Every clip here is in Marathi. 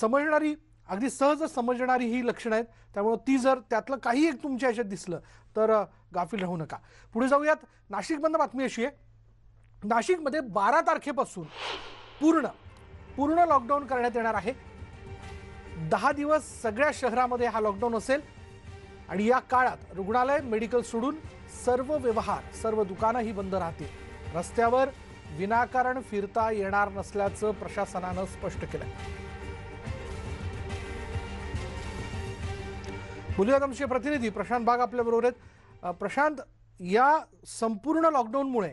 समजणारी अगदी सहज समजणारी ही लक्षणं आहेत. त्यामुळं ती जर त्यातलं काही एक तुमच्या याच्यात दिसलं तर गाफील राहू नका. पुढे जाऊयात. नाशिकमधनं बातमी अशी आहे. नाशिकमध्ये बारा तारखेपासून पूर्ण पूर्ण लॉकडाऊन करण्यात येणार आहे. दहा दिवस सगळ्या शहरामध्ये हा लॉकडाऊन असेल. आणि या काळात रुग्णालय मेडिकल सोडून सर्व व्यवहार सर्व दुकानं ही बंद राहतील. रस्त्यावर विनाकारण फिरता येणार नसल्याचं प्रशासनानं स्पष्ट केलंय. बोलूयात प्रतिनिधी प्रशांत बाग आपल्याबरोबर आहेत. प्रशांत या संपूर्ण लॉकडाऊनमुळे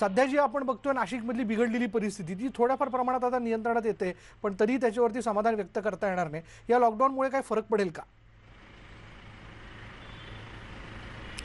सध्या जी आपण बघतोय नाशिकमधली बिघडलेली परिस्थिती ती थोड्याफार प्रमाणात आता नियंत्रणात येते पण तरी त्याच्यावरती समाधान व्यक्त करता येणार नाही. या लॉकडाऊनमुळे काय फरक पडेल का?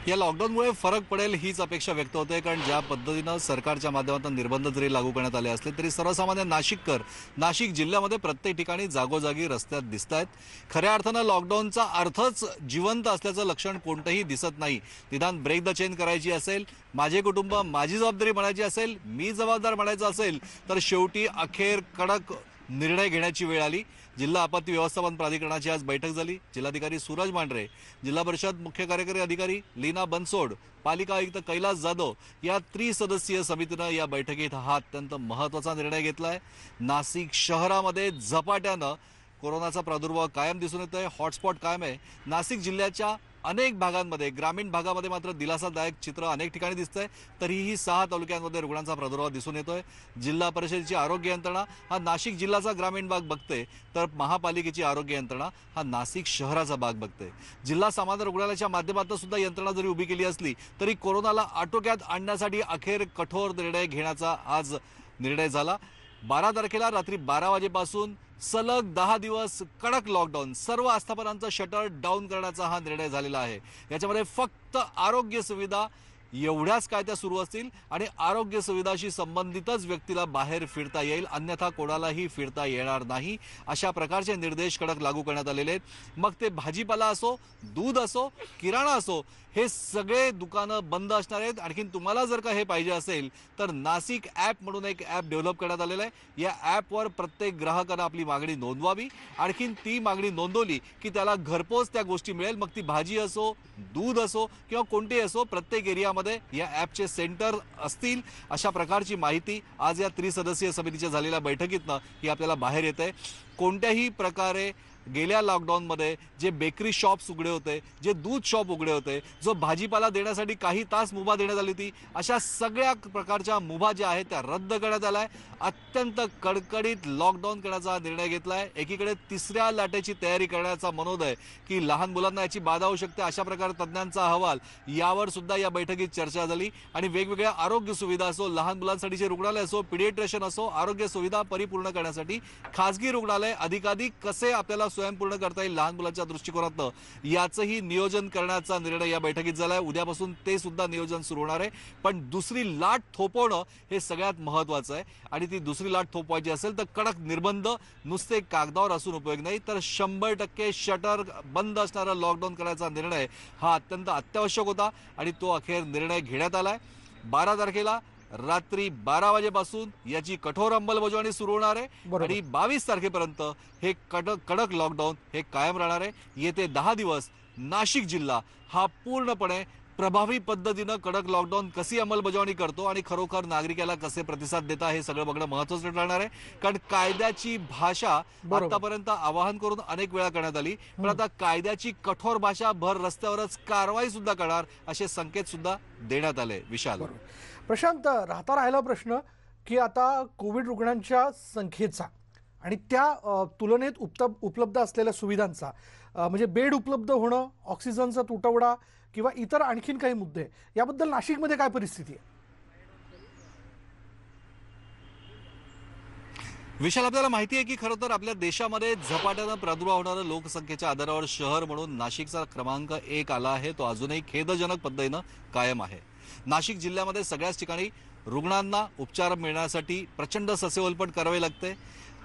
या लॉकडाऊनमुळे फरक पडेल हीच अपेक्षा व्यक्त होते कारण ज्या पद्धतीनं सरकारच्या माध्यमातून निर्बंध जरी लागू करण्यात आले असले तरी सर्वसामान्य नाशिककर नाशिक जिल्ह्यामध्ये प्रत्येक ठिकाणी जागोजागी रस्त्यात दिसत आहेत खऱ्या अर्थानं लॉकडाऊनचा अर्थच जिवंत असल्याचं लक्षण कोणतंही दिसत नाही. निदान ब्रेक द चेन करायची असेल माझे कुटुंब माझी जबाबदारी म्हणायची असेल मी जबाबदार म्हणायचं असेल तर शेवटी अखेर कडक निर्णय घेण्याची वेळ आली. जिल्हा आपत्ती व्यवस्थापन प्राधिकरणाची आज बैठक झाली. जिल्हाधिकारी सूरज मांढरे जिल्हा परिषद मुख्य कार्यकारी अधिकारी लीना बनसोड पालिका आयुक्त कैलास जाधव या त्रिसदस्यीय समितीनं या बैठकीत हा अत्यंत महत्त्वाचा निर्णय घेतला आहे नाशिक शहरामध्ये झपाट्यानं कोरोनाचा प्रादुर्भाव कायम दिसून येतोय. हॉटस्पॉट कायम आहे. नाशिक जिल्ह्याच्या अनेक भागांमध्ये ग्रामीण भागामध्ये मात्र दिलासादायक चित्र अनेक ठिकाणी दिसतंय. तरीही सहा तालुक्यांमध्ये रुग्णांचा प्रादुर्भाव दिसून येतोय. जिल्हा परिषदेची आरोग्य यंत्रणा हा नाशिक जिल्ह्याचा ग्रामीण भाग बघते तर महापालिकेची आरोग्य यंत्रणा हा नाशिक शहराचा भाग बघते. जिल्हा सामान्य रुग्णालयाच्या माध्यमातून सुद्धा यंत्रणा जरी उभी केली असली तरी कोरोनाला आटोक्यात आणण्यासाठी अखेर कठोर निर्णय घेण्याचा आज निर्णय झाला. बारा तारखेला रात्री बारा वाजेपासून सलग दहा दिवस कडक लॉकडाऊन सर्व आस्थापनांचं शटर डाऊन करण्याचा हा निर्णय झालेला आहे. याच्यामध्ये फक्त आरोग्य सुविधा एवढ्याच काय त्या सुरू असतील आणि आरोग्य सुविधाशी संबंधितच व्यक्तीला बाहेर फिरता येईल अन्यथा कोणालाही फिरता येणार नाही. अशा प्रकारचे निर्देश कडक लागू करण्यात आलेले आहेत. मग ते भाजीपाला असो दूध असो किराणा असो हे सगळे दुकानं बंद असणार आहेत. आणखीन तुम्हाला जर का हे पाहिजे असेल तर नाशिक ॲप म्हणून एक ॲप डेव्हलप करण्यात आलेलं आहे. या ॲपवर प्रत्येक ग्राहकानं आपली मागणी नोंदवावी. आणखीन ती मागणी नोंदवली की त्याला घरपोच त्या गोष्टी मिळेल. मग ती भाजी असो दूध असो किंवा कोणतेही असो प्रत्येक एरियामध्ये या ॲपचे सेंटर असतील अशा प्रकारची माहिती आज या त्रिसदस्यीय समितीच्या झालेल्या बैठकीतनं ही आपल्याला बाहेर येते. कोणत्याही प्रकारे गेल्या लॉकडाऊनमध्ये जे बेकरी शॉप्स उघडे होते जे दूध शॉप उघडे होते जो भाजीपाला देण्यासाठी काही तास मुभा देण्यात आली होती अशा सगळ्या प्रकारच्या मुभा ज्या आहेत त्या रद्द करण्यात आल्या. आहे अत्यंत कडकडीत लॉकडाऊन करण्याचा निर्णय घेतला आहे एकीकडे तिसऱ्या लाटेची तयारी करण्याचा मनोदय की लहान मुलांना याची बाधा होऊ शकते अशा प्रकारे तज्ज्ञांचा अहवाल यावर सुद्धा या बैठकीत चर्चा झाली. आणि वेगवेगळ्या आरोग्य सुविधा असो लहान मुलांसाठीचे रुग्णालय असो पिडिएट्रेशन असो आरोग्य सुविधा परिपूर्ण करण्यासाठी खासगी रुग्णालय अधिकाधिक कसे आपल्याला स्वयंपूर्ण करता येईल लहान मुलांच्या दृष्टिकोनातनं. याचंही नियोजन करण्याचा निर्णय या बैठकीत झालाय. उद्यापासून ते सुद्धा नियोजन सुरू होणार आहे. पण दुसरी लाट थोपवणं हे सगळ्यात महत्वाचं आहे. आणि ती दुसरी लाट थोपवायची असेल तर कडक निर्बंध नुसते कागदावर असून उपयोग नाही. तर शंभर टक्के शटर बंद असणारा लॉकडाऊन करायचा निर्णय हा अत्यंत अत्यावश्यक होता. आणि तो अखेर निर्णय घेण्यात आलाय. बारा तारखेला रात्री बारा वाजेपासून याची कठोर अंमलबजावणी सुरू होणार आहे. आणि बावीस तारखेपर्यंत हे कडक कडक लॉकडाऊन हे कायम राहणार आहे येते दहा दिवस नाशिक जिल्हा हा पूर्णपणे प्रभावी पद्धतीनं कडक लॉकडाऊन कशी अंमलबजावणी करतो आणि खरोखर नागरिकाला कसे प्रतिसाद देता हे सगळं बघणं महत्वाचं ठरणार आहे. कारण कायद्याची भाषा. आतापर्यंत आवाहन करून अनेक वेळा करण्यात आली. पण आता कायद्याची कठोर भाषा भर रस्त्यावरच कारवाई सुद्धा करणार असे संकेत सुद्धा देण्यात आले विशाल. प्रशांत राहता राहिला प्रश्न की आता कोविड रुग्णांच्या संख्येचा. आणि त्या तुलनेत उपलब उपलब्ध असलेल्या सुविधांचा म्हणजे बेड उपलब्ध होणं ऑक्सिजनचा तुटवडा किंवा इतर आणखीन काही मुद्दे याबद्दल नाशिकमध्ये काय परिस्थिती आहे? विशाल आपल्याला माहिती आहे की खरं तर आपल्या देशामध्ये झपाट्यानं प्रादुर्भाव होणारं लोकसंख्येच्या आधारावर शहर म्हणून नाशिकचा क्रमांक एक आला आहे. तो अजूनही खेदजनक पद्धतीनं कायम आहे. नाशिक जिल्ह्यामध्ये सगळ्याच ठिकाणी रुग्णांना उपचार मिळण्यासाठी प्रचंड ससेवलपट करावे लागते.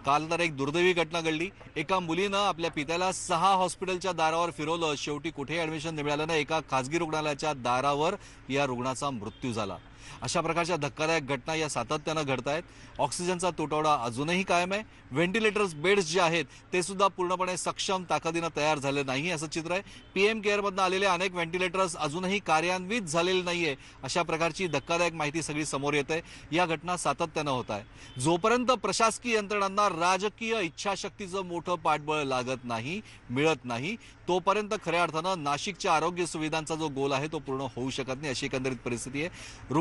काल तर एक दुर्दैवी घटना घडली. एका मुलीनं आपल्या पित्याला सहा हॉस्पिटलच्या दारावर फिरवलं. शेवटी कुठेही ऍडमिशन मिळालं नाही एका खासगी रुग्णालयाच्या दारावर या रुग्णाचा मृत्यू झाला. अशा प्रकारच्या धक्कादायक घटना या सातत्यानं घडत आहेत. ऑक्सिजनचा तुटवडा अजूनही कायम आहे. व्हेंटिलेटर्स बेड्स जे आहेत ते सुद्धा पूर्णपणे सक्षम ताकदीनं तयार झाले नाही असं चित्र आहे. पी एम केअरमधनं आलेले अनेक व्हेंटिलेटर्स अजूनही कार्यान्वित झालेले नाहीये अशा प्रकारची धक्कादायक माहिती सगळी समोर येत आहे या घटना सातत्यानं होत आहे. जोपर्यंत प्रशासकीय यंत्रणांना राजकीय इच्छाशक्तीचं मोठं पाठबळ लागत नाही मिळत नाही तोपर्यंत खऱ्या अर्थानं नाशिकच्या आरोग्य सुविधांचा जो गोल आहे तो पूर्ण होऊ शकत नाही अशी एकंदरीत परिस्थिती आहे.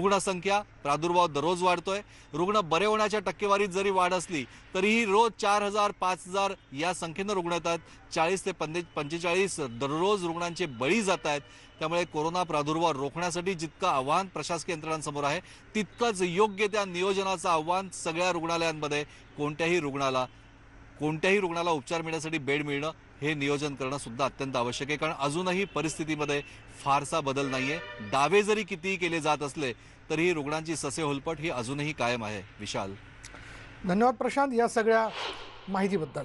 रुग्णसंख्या प्रादुर्भाव दररोज वाढतोय. रुग्ण बरे होण्याच्या टक्केवारीत जरी वाढ असली तरीही रोज चार हजार पाच हजार या संख्येनं रुग्ण येतात. चाळीस ते पंदे पंचेचाळीस दररोज रुग्णांचे बळी जात आहेत. त्यामुळे कोरोना प्रादुर्भाव रोखण्यासाठी जितकं आव्हान प्रशासकीय यंत्रणांसमोर आहे तितकंच योग्य त्या नियोजनाचं आव्हान सगळ्या रुग्णालयांमध्ये कोणत्याही रुग्णाला कोणत्याही रुग्णाला उपचार मिळण्यासाठी बेड मिळणं हे नियोजन करणं सुद्धा अत्यंत आवश्यक आहे कारण अजूनही परिस्थितीमध्ये फारसा बदल नाही आहे दावे जरी कितीही केले जात असले तरीही रुग्णांची ससे होलपट ही अजूनही कायम आहे. विशाल. धन्यवाद प्रशांत या सगळ्या माहितीबद्दल.